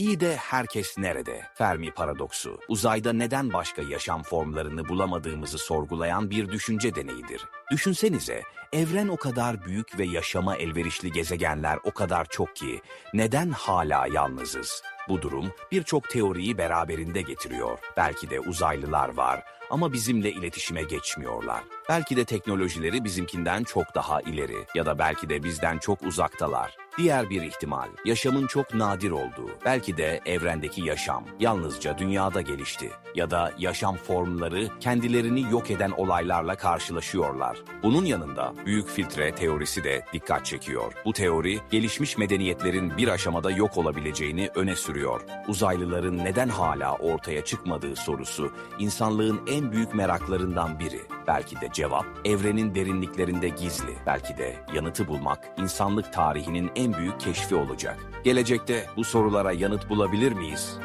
İyi de herkes nerede? Fermi paradoksu, uzayda neden başka yaşam formlarını bulamadığımızı sorgulayan bir düşünce deneyidir. Düşünsenize, evren o kadar büyük ve yaşama elverişli gezegenler o kadar çok ki neden hala yalnızız? Bu durum birçok teoriyi beraberinde getiriyor. Belki de uzaylılar var ama bizimle iletişime geçmiyorlar. Belki de teknolojileri bizimkinden çok daha ileri ya da belki de bizden çok uzaktalar. Diğer bir ihtimal, yaşamın çok nadir olduğu. Belki de evrendeki yaşam yalnızca dünyada gelişti ya da yaşam formları kendilerini yok eden olaylarla karşılaşıyorlar. Bunun yanında büyük filtre teorisi de dikkat çekiyor. Bu teori gelişmiş medeniyetlerin bir aşamada yok olabileceğini öne sürüyor. Uzaylıların neden hala ortaya çıkmadığı sorusu insanlığın en büyük meraklarından biri. Belki de cevap evrenin derinliklerinde gizli. Belki de yanıtı bulmak insanlık tarihinin en büyük keşfi olacak. Gelecekte bu sorulara yanıt bulabilir miyiz?